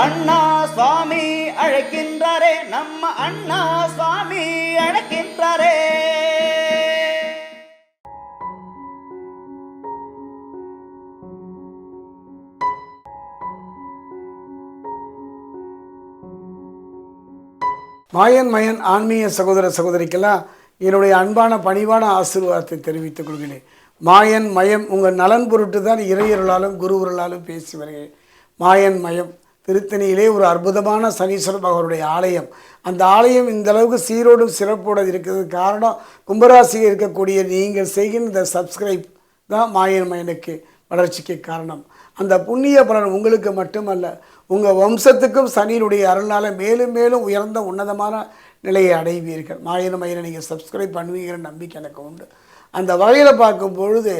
அண்ணா சுவாமி அழைக்கின்றாரே நம்ம அண்ணா சுவாமி அழைக்கின்றாரே. மாயன் மயன் ஆன்மீக சகோதர சகோதரிக்கெல்லாம் என்னுடைய அன்பான பணிவான ஆசீர்வாதத்தை தெரிவித்துக் கொள்கிறேன். மாயன் மயம் உங்கள் நலன் பொருட்டு தான் இறையருளாலும் குருவருளாலும் பேசி வருகிறேன். மாயன் மயம் திருத்தணியிலே ஒரு அற்புதமான சனீஸ்வர பகவருடைய ஆலயம். அந்த ஆலயம் இந்த அளவுக்கு சீரோடும் சிறப்போடு இருக்கிறது காரணம் கும்பராசியில் இருக்கக்கூடிய நீங்கள் செய்கின்ற இந்த சப்ஸ்கிரைப் தான் மாயன் மயனுக்கு வளர்ச்சிக்கு காரணம். அந்த புண்ணிய பலன் உங்களுக்கு மட்டுமல்ல உங்கள் வம்சத்துக்கும் சனியினுடைய அருளால் மேலும் மேலும் உயர்ந்த உன்னதமான நிலையை அடைவீர்கள். மாயன மயனை நீங்கள் சப்ஸ்கிரைப் பண்ணுவீங்கிற நம்பிக்கை எனக்கு உண்டு. அந்த வகையில் பார்க்கும் பொழுது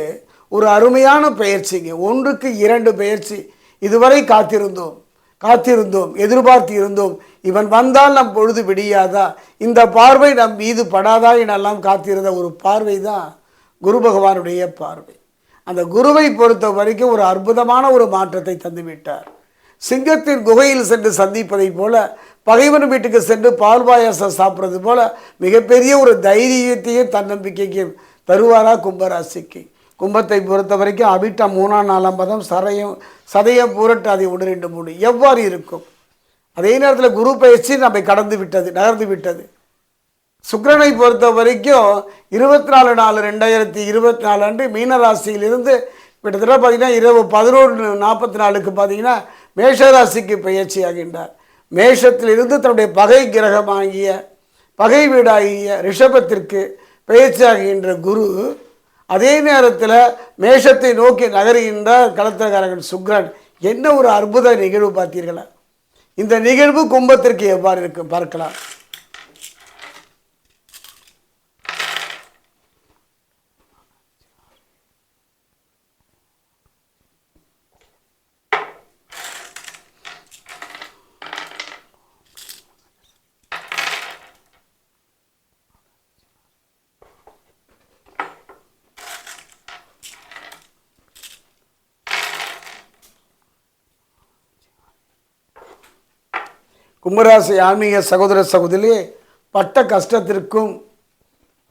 ஒரு அருமையான பயிற்சிங்க. ஒன்றுக்கு இரண்டு பயிற்சி இதுவரை காத்திருந்தோம். காத்திருந்தோம் எதிர்பார்த்து இருந்தோம் இவன் வந்தால் நம் பொழுது விடியாதா? இந்த பார்வை நம் மீது படாதா எனெல்லாம் காத்திருந்த ஒரு பார்வை தான் குரு பகவானுடைய பார்வை. அந்த குருவை பொறுத்த வரைக்கும் ஒரு அற்புதமான ஒரு மாற்றத்தை தந்துவிட்டார். சிங்கத்தின் குகையில் சென்று சந்திப்பதைப் போல பகைவன் வீட்டுக்கு சென்று பால் பாயாசம் சாப்பிட்றது போல மிகப்பெரிய ஒரு தைரியத்தையும் தன்னம்பிக்கைக்கும் தருவாரா கும்பராசிக்கு. கும்பத்தை பொறுத்த வரைக்கும் அபிட்டம் மூணாம் நாலாம் பதம் சரையும் சதைய பூரட்டாதி ஒன்று ரெண்டு மூணு எவ்வாறு இருக்கும்? அதே நேரத்தில் குரு பயிற்சி நம்மை கடந்து விட்டது நகர்ந்து விட்டது. சுக்கரனை பொறுத்த வரைக்கும் இருபத்தி நாலு நாலு ரெண்டாயிரத்தி இருபத்தி நாலு அன்று மீனராசியிலிருந்து கிட்டத்தட்ட பார்த்தீங்கன்னா இரவு பதினொன்று நாற்பத்தி நாலுக்கு பார்த்தீங்கன்னா மேஷராசிக்கு பயிற்சி ஆகின்றார் மேஷத்திலிருந்து தன்னுடைய பகை கிரகமாகிய பகை வீடாகிய ரிஷபத்திற்கு பயிற்சியாகின்ற குரு அதே நேரத்தில் மேஷத்தை நோக்கி நகருகின்ற களத்திரக்காரகன் சுக்ரன் என்ன ஒரு அற்புத நிகழ்வு பார்த்தீர்களா? இந்த நிகழ்வு கும்பத்திற்கு எவ்வாறு இருக்கும் பார்க்கலாம். கும்பராசி ஆன்மீக சகோதர சகோதரி பட்ட கஷ்டத்திற்கும்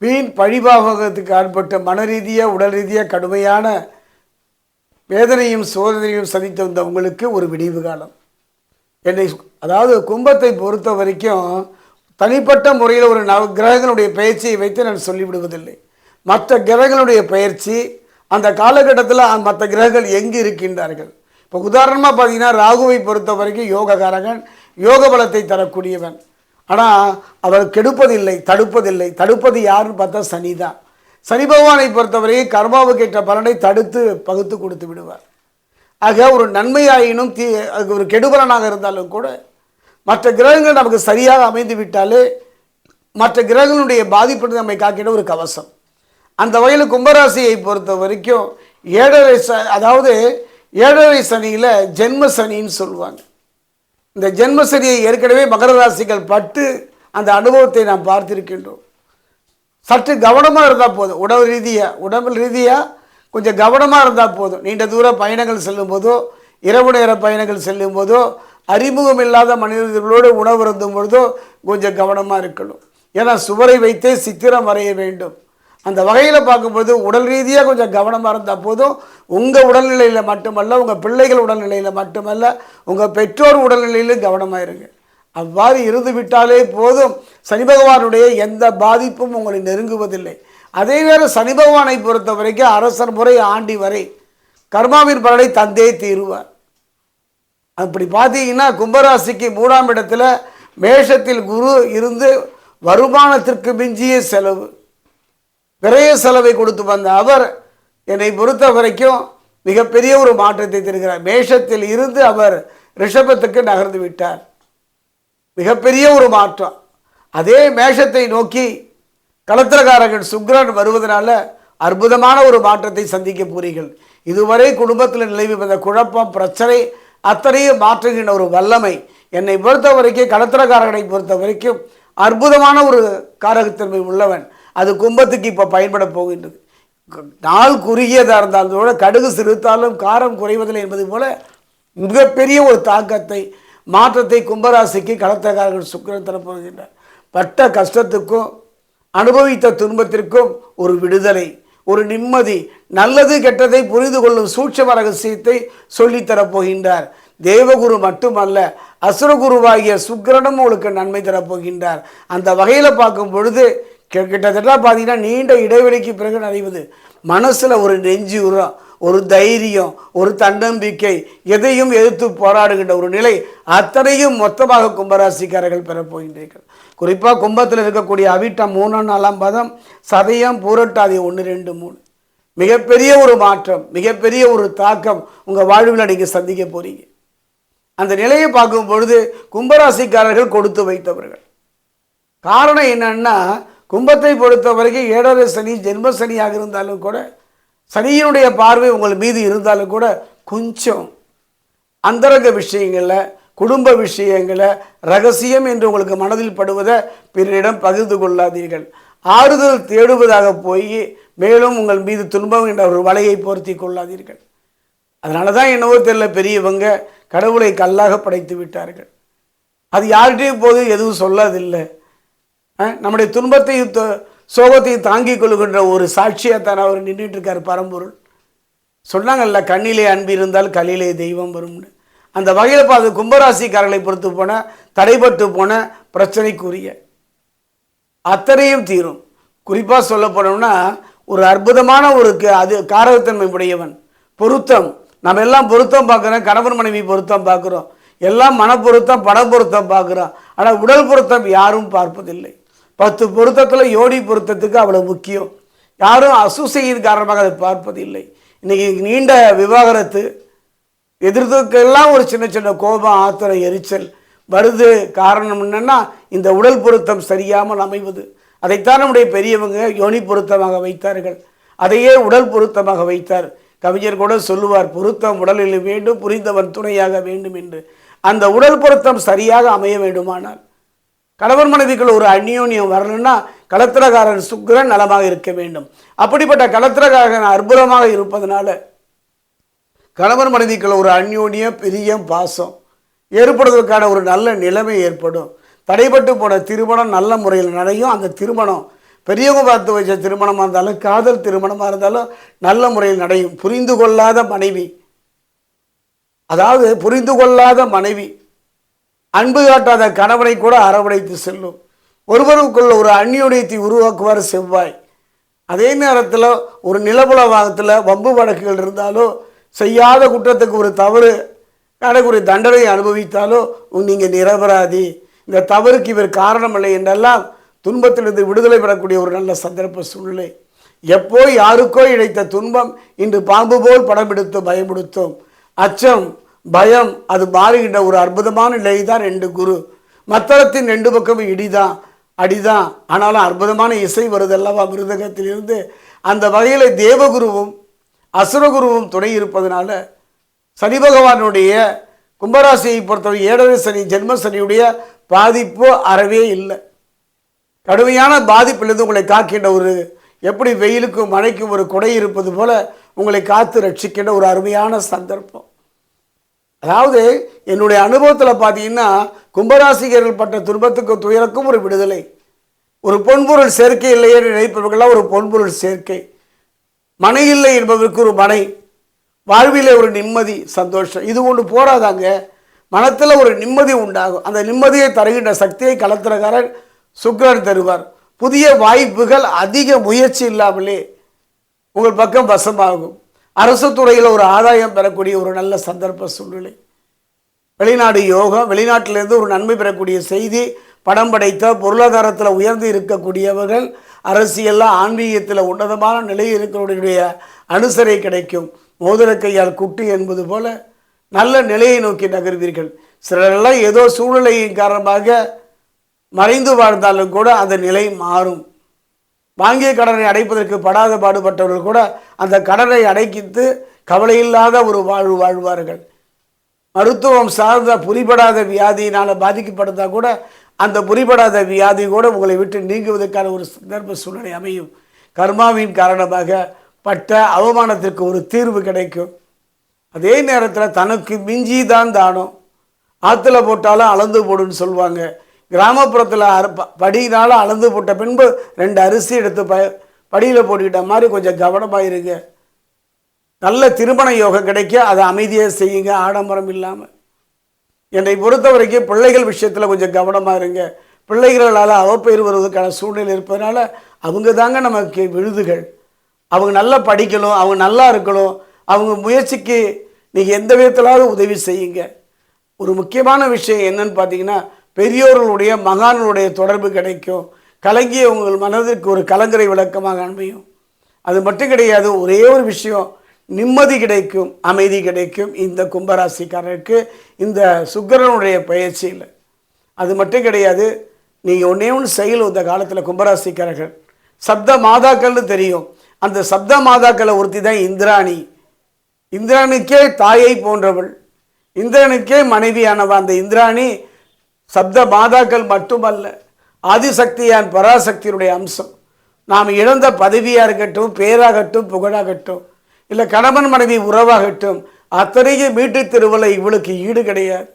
வீண் பழிபாவகத்துக்கு ஆட்பட்ட மன ரீதியாக உடல் ரீதியாக கடுமையான வேதனையும் சோதனையும் சந்தித்து வந்த உங்களுக்கு ஒரு விடிவு காலம். என்னை அதாவது கும்பத்தை பொறுத்த வரைக்கும் தனிப்பட்ட முறையில் ஒரு நவ கிரகங்களுடைய பயிற்சியை வைத்து நான் சொல்லிவிடுவதில்லை. மற்ற கிரகங்களுடைய பயிற்சி அந்த காலகட்டத்தில் மற்ற கிரகங்கள் எங்கு இருக்கின்றார்கள்? இப்போ உதாரணமாக பார்த்தீங்கன்னா ராகுவை பொறுத்த வரைக்கும் யோககாரகன் யோக பலத்தை தரக்கூடியவன். ஆனால் அவர் கெடுப்பதில்லை தடுப்பதில்லை. தடுப்பது யாருன்னு பார்த்தா சனி தான் சனி பகவானை பொறுத்தவரை கர்மாவுக்கு ஏற்ற பலனை தடுத்து பகுத்து கொடுத்து விடுவார். ஆக ஒரு நன்மையாயினும் தீ அதுக்கு ஒரு கெடுபலனாக இருந்தாலும் கூட மற்ற கிரகங்கள் நமக்கு சரியாக அமைந்து விட்டாலே மற்ற கிரகங்களுடைய பாதிப்பு நம்மை காக்கிட ஒரு கவசம். அந்த வகையில் கும்பராசியை பொறுத்த வரைக்கும் ஏழரை ச அதாவது ஏழரை சனியில் ஜென்ம சனின்னு சொல்லுவாங்க. இந்த ஜென்மசரியை ஏற்கனவே மகர ராசிகள் பட்டு அந்த அனுபவத்தை நாம் பார்த்திருக்கின்றோம். சற்று கவனமாக இருந்தால் போதும். உடல் ரீதியாக உடம்பு ரீதியாக கொஞ்சம் கவனமாக இருந்தால் போதும். நீண்ட தூர பயணங்கள் செல்லும் போதோ இரவு நேர பயணங்கள் செல்லும் போதோ அறிமுகம் இல்லாத மனிதர்களோடு உணவு இருந்தும் பொழுதோ கொஞ்சம் கவனமாக இருக்கணும். ஏன்னா சுவரை வைத்தே சித்திரம் வரைய வேண்டும். அந்த வகையில் பார்க்கும்போது உடல் ரீதியாக கொஞ்சம் கவனமாக இருந்தால் போதும். உங்கள் உடல்நிலையில் மட்டுமல்ல உங்கள் பிள்ளைகள் உடல்நிலையில் மட்டுமல்ல உங்கள் பெற்றோர் உடல்நிலையிலும் கவனமாக இருங்க. அவ்வாறு இருந்து விட்டாலே போதும். சனி பகவானுடைய எந்த பாதிப்பும் உங்களை நெருங்குவதில்லை. அதே நேரம் சனி பகவானை பொறுத்த வரைக்கும் அரசர் முறை ஆண்டி வரை கர்மாவின் பலனை தந்தே தீருவார். அப்படி பார்த்தீங்கன்னா கும்பராசிக்கு மூணாம் இடத்துல மேஷத்தில் குரு இருந்து வருமானத்திற்கு மிஞ்சிய செலவு. விரைய செலவை கொடுத்து வந்த அவர் என்னை பொறுத்த வரைக்கும் மிகப்பெரிய ஒரு மாற்றத்தை தருகிறார். மேஷத்தில் இருந்து அவர் ரிஷபத்துக்கு நகர்ந்து விட்டார். மிகப்பெரிய ஒரு மாற்றம். அதே மேஷத்தை நோக்கி களத்திரகாரகன் சுக்ரன் வருவதனால அற்புதமான ஒரு மாற்றத்தை சந்திக்க போறீர்கள். இதுவரை குடும்பத்தில் நிலவி வந்த குழப்பம் பிரச்சனை அத்தனையும் மாற்றுகின்ற ஒரு வல்லமை என்னை பொறுத்த வரைக்கும் களத்திரக்காரகனை பொறுத்த வரைக்கும் அற்புதமான ஒரு காரகத்தன்மை உள்ளவன். அது கும்பத்துக்கு இப்போ பயன்பட போகின்றது. நாள் குறுகியதாக இருந்தாலும் கூட கடுகு சிறுத்தாலும் காரம் குறைவதில்லை என்பது போல மிகப்பெரிய ஒரு தாக்கத்தை மாற்றத்தை கும்பராசிக்கு கலத்தகாரர்கள் சுக்கிரன் தரப்போகின்றார் பட்ட கஷ்டத்துக்கும் அனுபவித்த துன்பத்திற்கும் ஒரு விடுதலை ஒரு நிம்மதி நல்லது கெட்டதை புரிந்து கொள்ளும் சூட்சம ரகசியத்தை சொல்லித்தரப் போகின்றார். தேவகுரு மட்டுமல்ல அசுரகுருவாகிய சுக்கரனும் உங்களுக்கு நன்மை தரப்போகின்றார் அந்த வகையில் பார்க்கும் பொழுது கிட்டத்தட்ட பார்த்தீங்கன்னா நீண்ட இடைவெளிக்கு பிறகு நிறைவது மனசில் ஒரு நெஞ்சு உரம் ஒரு தைரியம் ஒரு தன்னம்பிக்கை எதையும் எதிர்த்து போராடுகின்ற ஒரு நிலை அத்தனையும் மொத்தமாக கும்பராசிக்காரர்கள் பெறப்போகின்றீர்கள் குறிப்பாக கும்பத்தில் இருக்கக்கூடிய அவிட்டம் மூணாம் நாலாம் பதம் சதயம் பூரட்டாதி ஒன்று ரெண்டு மூணு. மிகப்பெரிய ஒரு மாற்றம் மிகப்பெரிய ஒரு தாக்கம் உங்கள் வாழ்வில் நீங்கள் சந்திக்க போகிறீங்க அந்த நிலையை பார்க்கும் பொழுது கும்பராசிக்காரர்கள் கொடுத்து வைத்தவர்கள். காரணம் என்னன்னா கும்பத்தை பொறுத்த வரைக்கும் ஏழரை சனி ஜென்ம சனியாக இருந்தாலும் கூட சனியினுடைய பார்வை உங்கள் மீது இருந்தாலும் கூட கொஞ்சம் அந்தரங்க விஷயங்களில் குடும்ப விஷயங்களை ரகசியம் என்று உங்களுக்கு மனதில் படுவதை பிறரிடம் பகிர்ந்து கொள்ளாதீர்கள். ஆறுதல் தேடுவதாக போய் மேலும் உங்கள் மீது துன்பம் என்ற ஒரு வலையை போர்த்தி கொள்ளாதீர்கள். அதனால தான் என்னவோ தெரியல பெரியவங்க கடவுளை கல்லாக படைத்து விட்டார்கள். அது யார்கிட்டையும் போது எதுவும் சொல்லாதில்லை. நம்முடைய துன்பத்தையும் சோகத்தையும் தாங்கிக் கொள்கின்ற ஒரு சாட்சியத்தான் அவர் நின்றுட்டு இருக்கார் பரம்பொருள். சொன்னாங்கல்ல கண்ணிலே அன்பு இருந்தால் கலிலே தெய்வம் வரும்னு. அந்த வகையில் இப்போ அது கும்பராசிக்காரர்களை பொறுத்து போன தடைபட்டு போன பிரச்சனைக்குரிய அத்தனையும் தீரும். குறிப்பாக சொல்ல போனோம்னா ஒரு அற்புதமான ஒரு க- அது காரகத்தன்மை உடையவன் பொருத்தம். நம்ம எல்லாம் பொருத்தம் பார்க்குறோம் கணவன் மனைவி பொருத்தம் பார்க்குறோம். எல்லாம் மன பொருத்தம் பண பொருத்தம் பார்க்குறோம். ஆனால் உடல் பொருத்தம் யாரும் பார்ப்பதில்லை. பத்து பொருத்தத்தில் யோனி பொருத்தத்துக்கு அவ்வளோ முக்கியம். யாரும் அசூசையின் காரணமாக அதை பார்ப்பதில்லை. இன்றைக்கி நீண்ட விவாகரத்து எதிர்த்துக்கெல்லாம் ஒரு சின்ன சின்ன கோபம் ஆத்திரம் எரிச்சல் வருது. காரணம் என்னென்னா இந்த உடல் பொருத்தம் சரியாமல் அமைவது. அதைத்தான் நம்முடைய பெரியவங்க யோனி பொருத்தமாக வைத்தார்கள். அதையே உடல் பொருத்தமாக வைத்தார். கவிஞர் கூட சொல்லுவார் பொருத்தம் உடலில் வேண்டும் புரிந்தவன் துணையாக வேண்டும் என்று. அந்த உடல் பொருத்தம் சரியாக அமைய வேண்டுமானால் கணவர் மனைவிக்குள்ள ஒரு அந்யோன்யம் வரணும்னா கலத்திரகாரன் சுக்கரன் நலமாக இருக்க வேண்டும். அப்படிப்பட்ட கலத்திரகாரன் அற்புதமாக இருப்பதனால கணவர் மனைவிக்குள்ள ஒரு அந்யோன்யம் பிரியம் பாசம் ஏற்படுவதற்கான ஒரு நல்ல நிலைமை ஏற்படும். தடைபட்டு போன திருமணம் நல்ல முறையில் நடையும். அந்த திருமணம் பெரியவங்க பார்த்து வச்ச திருமணமாக இருந்தாலும் காதல் திருமணமாக இருந்தாலும் நல்ல முறையில் நடையும். புரிந்து கொள்ளாத மனைவி. அதாவது புரிந்து கொள்ளாத மனைவி. அன்பு காட்டாத கணவனை கூட அரவணைத்து செல்லும். ஒருவருக்குள்ள ஒரு அந்நியுடையத்தை உருவாக்குவார் செவ்வாய். அதே நேரத்தில் ஒரு நிலபுலவாகத்தில் வம்பு வழக்குகள் இருந்தாலோ செய்யாத குற்றத்துக்கு ஒரு தவறு ஒரு தண்டனை அனுபவித்தாலோ நீங்கள் நிரபராதி. இந்த தவறுக்கு இவர் காரணமில்லை என்றெல்லாம் துன்பத்திலிருந்து விடுதலை பெறக்கூடிய ஒரு நல்ல சந்தர்ப்ப சூழ்நிலை. எப்போ யாருக்கோ இழைத்த துன்பம் இன்று பாம்பு போல் படம் எடுத்து பயமுடுத்தும் அச்சம் பயம். அது மாறுகின்ற ஒரு அற்புதமான நிலை தான் ரெண்டு குரு. மத்தளத்தின் ரெண்டு பக்கமும் இடிதான் அடிதான். ஆனாலும் அற்புதமான இசை வருது அல்லவா மிருதகத்திலிருந்து? அந்த வகையில் தேவகுருவும் அசுரகுருவும் துணை இருப்பதனால சனி பகவானுடைய கும்பராசியை பொறுத்தவரை ஏழரை சனி ஜென்ம சனியுடைய பாதிப்பு அறவே இல்லை. கடுமையான பாதிப்பிலிருந்து உங்களை காக்கின்ற ஒரு எப்படி வெயிலுக்கும் மழைக்கும் ஒரு குடை இருப்பது போல உங்களை காத்து ரட்சிக்கின்ற ஒரு அருமையான சந்தர்ப்பம். அதாவது என்னுடைய அனுபவத்தில் பார்த்தீங்கன்னா கும்பராசிகர்கள் பட்ட துன்பத்துக்கும் துயரக்கும் ஒரு விடுதலை. ஒரு பொன்பொருள் சேர்க்கை இல்லையே என்று நினைப்பவர்களாம் ஒரு பொன்பொருள் சேர்க்கை. மனை இல்லை என்பதற்கு ஒரு மனை. வாழ்விலே ஒரு நிம்மதி சந்தோஷம். இது ஒன்று போராதாங்க மனத்தில் ஒரு நிம்மதி உண்டாகும். அந்த நிம்மதியை தருகின்ற சக்தியை கலத்திரக்காரர் சுக்கரன் தருவார். புதிய வாய்ப்புகள் அதிக முயற்சி இல்லாமலே உங்கள் பக்கம் வசமாகும். அரசு துறையில் ஒரு ஆதாயம் பெறக்கூடிய ஒரு நல்ல சந்தர்ப்ப சூழ்நிலை. வெளிநாடு யோகம் வெளிநாட்டிலிருந்து ஒரு நன்மை பெறக்கூடிய செய்தி படம் படைத்த பொருளாதாரத்தில் உயர்ந்து இருக்கக்கூடியவர்கள் அரசியலில் ஆன்மீகத்தில் உன்னதமான நிலை இருக்கிறவர்களுடைய அனுசரை கிடைக்கும். மோதிர கையால் குட்டி என்பது போல நல்ல நிலையை நோக்கி நகர்வீர்கள். சிலரெல்லாம் ஏதோ சூழ்நிலையின் காரணமாக மறைந்து வாழ்ந்தாலும் கூட அந்த நிலை மாறும். வாங்கிய கடனை அடைப்பதற்கு படாத பாடுபட்டவர்கள் கூட அந்த கடனை அடைக்கித்து கவலையில்லாத ஒரு வாழ்வு வாழ்வார்கள். மருத்துவம் சார்ந்த புரிபடாத வியாதியினால் பாதிக்கப்படுத்தா கூட அந்த புரிபடாத வியாதி கூட உங்களை விட்டு நீங்குவதற்கான ஒரு சந்தர்ப்ப சூழ்நிலை அமையும். கர்மாவின் காரணமாக பட்ட அவமானத்திற்கு ஒரு தீர்வு கிடைக்கும். அதே நேரத்தில் தனக்கு மிஞ்சி தான் தானம். ஆற்றுல போட்டாலும் அளந்து போடுன்னு சொல்லுவாங்க கிராமப்புறத்தில் அரு படியினால் அளந்து போட்ட பின்பு ரெண்டு அரிசி எடுத்து ப படியில் போட்டுக்கிட்ட மாதிரி கொஞ்சம் கவனமாக இருங்க நல்ல திருமண யோகம் கிடைக்க அதை அமைதியாக செய்யுங்க ஆடம்பரம் இல்லாமல் என்னை பொறுத்த வரைக்கும் பிள்ளைகள் விஷயத்தில் கொஞ்சம் கவனமாக இருங்க பிள்ளைகளால் அவப்பெயர் வருவதற்கான சூழ்நிலை இருப்பதனால அவங்க தாங்க நமக்கு விழுதுகள் அவங்க நல்லா படிக்கணும் அவங்க நல்லா இருக்கணும். அவங்க முயற்சிக்கு நீங்கள் எந்த விதத்திலாவது உதவி செய்யுங்க. ஒரு முக்கியமான விஷயம் என்னன்னு பார்த்தீங்கன்னா பெரியோர்களுடைய மகான்களுடைய தொடர்பு கிடைக்கும். கலங்கிய உங்கள் மனதிற்கு ஒரு கலங்கரை விளக்கமாக அமையும். அது மட்டும் கிடையாது ஒரே ஒரு விஷயம் நிம்மதி கிடைக்கும் அமைதி கிடைக்கும் இந்த கும்பராசிக்காரருக்கு. இந்த சுக்கரனுடைய பயிற்சியில். அது மட்டும் கிடையாது நீங்கள் ஒன்றே ஒன்று செய்யலும் இந்த காலத்தில் கும்பராசிக்காரர்கள். சப்த மாதாக்கள்னு தெரியும். அந்த சப்த மாதாக்களை ஒருத்தி தான் இந்திராணி. இந்திராணிக்கே தாயை போன்றவள். இந்திரனுக்கே மனைவியானவ அந்த இந்திராணி? சப்த மாதாக்கள் மட்டுமல்ல ஆதிசக்தியான் பராசக்தியினுடைய அம்சம். நாம் இழந்த பதவியாக இருக்கட்டும் பேராகட்டும் புகழாகட்டும் இல்லை கணவன் மனைவி உறவாகட்டும் அத்தனையும் மீட்டு திருவிழா இவளுக்கு ஈடு கிடையாது.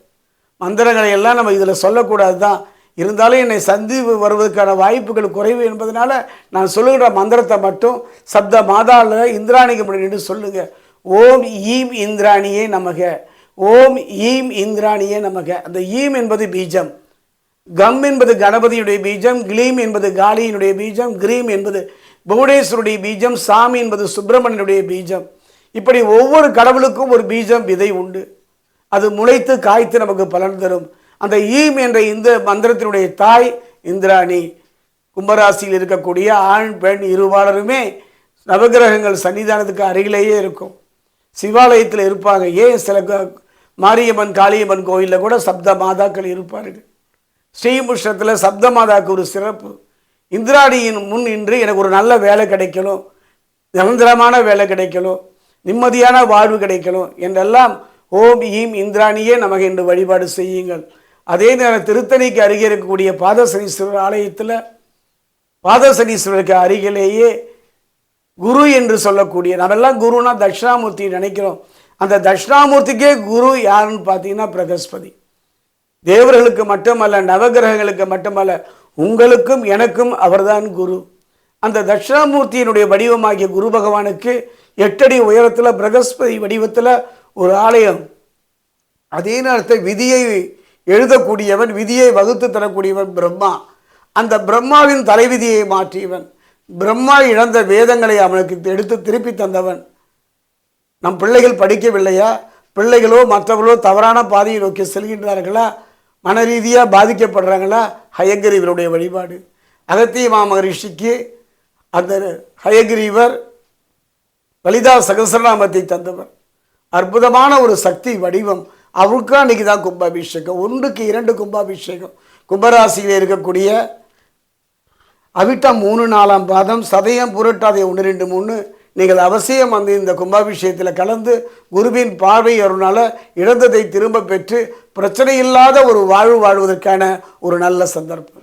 மந்திரங்களை எல்லாம் நம்ம இதில் சொல்லக்கூடாது தான் இருந்தாலும் என்னை சந்தி வருவதற்கான வாய்ப்புகள் குறைவு என்பதனால நான் சொல்லுகிற மந்திரத்தை மட்டும் சப்த மாதாவில் இந்திராணிக்கு முன்னாடி சொல்லுங்கள் ஓம் ஈம் இந்திராணியே நமக. ஓம் ஈம் இந்திராணியே நமக. அந்த ஈம் என்பது பீஜம். கம் என்பது கணபதியுடைய பீஜம் கிளீம் என்பது காலியினுடைய பீஜம் கிரீம் என்பது புவனேஸ்வருடைய பீஜம் சாமி என்பது சுப்பிரமணியனுடைய பீஜம். இப்படி ஒவ்வொரு கடவுளுக்கும் ஒரு பீஜம் விதை உண்டு. அது முளைத்து காய்த்து நமக்கு பலன் தரும். அந்த ஈம் என்ற இந்த மந்திரத்தினுடைய தாய் இந்திராணி. கும்பராசியில் இருக்கக்கூடிய ஆண் பெண் இருவாளருமே நவகிரகங்கள் சன்னிதானத்துக்கு அருகிலேயே இருக்கும். சிவாலயத்தில் இருப்பாங்க. ஏன் சில க- மாரியம்மன் காளியம்மன் கோயிலில் கூட சப்த மாதாக்கள் இருப்பார்கள். ஸ்ரீமுஷ்ணத்தில் சப்த மாதாக்கு ஒரு சிறப்பு. இந்திராணியின் முன் இன்று எனக்கு ஒரு நல்ல வேலை கிடைக்கணும் நிரந்தரமான வேலை கிடைக்கணும் நிம்மதியான வாழ்வு கிடைக்கணும் என்றெல்லாம் ஓம் ஈம் இந்திராணியே நமக்கு என்று வழிபாடு செய்யுங்கள். அதே நேரம் திருத்தணிக்கு அருகே இருக்கக்கூடிய பாதசனீஸ்வரர் ஆலயத்தில் பாதசனீஸ்வரருக்கு அருகிலேயே குரு என்று சொல்லக்கூடிய நம்மெல்லாம் குருனா தட்சிணாமூர்த்தி நினைக்கிறோம். அந்த தட்சிணாமூர்த்திக்கே குரு யாருன்னு பார்த்தீங்கன்னா பிரகஸ்பதி. தேவர்களுக்கு மட்டுமல்ல நவகிரகங்களுக்கு மட்டுமல்ல உங்களுக்கும் எனக்கும் அவர்தான் குரு. அந்த தட்சிணாமூர்த்தியினுடைய வடிவமாகிய குரு பகவானுக்கு எட்டடி உயரத்தில் பிரகஸ்பதி வடிவத்தில் ஒரு ஆலயம். அதே நேரத்தில் விதியை எழுதக்கூடியவன் விதியை வகுத்து தரக்கூடியவன் பிரம்மா. அந்த பிரம்மாவின் தலைவிதியை மாற்றியவன். பிரம்மா இழந்த வேதங்களை அவனுக்கு எடுத்து திருப்பி தந்தவன். நம் பிள்ளைகள் படிக்கவில்லையா? பிள்ளைகளோ மற்றவர்களோ தவறான பாதையை நோக்கி செல்கின்றார்களா? மன ரீதியாக பாதிக்கப்படுறாங்களா ஹயங்கிரீவருடைய வழிபாடு. அகத்திய மாமகரிஷிக்கு அந்த ஹயகிரீவர் லலிதா சகசரநாமத்தை தந்தவர். அற்புதமான ஒரு சக்தி வடிவம். அவருக்கும் அன்னைக்கு தான் கும்பாபிஷேகம். ஒன்றுக்கு இரண்டு கும்பாபிஷேகம். கும்பராசியில் இருக்கக்கூடிய அவிட்டம் மூணு நாலாம் பாதம் சதயம் புரட்டாதே ஒன்று ரெண்டு மூணு நீங்கள் அவசியம் வந்து இந்த கும்பாபிஷேகத்தில் கலந்து குருவின் பார்வை அருளால் இழந்ததை திரும்ப பெற்று பிரச்சனை இல்லாத ஒரு வாழ்வு வாழ்வதற்கான ஒரு நல்ல சந்தர்ப்பம்.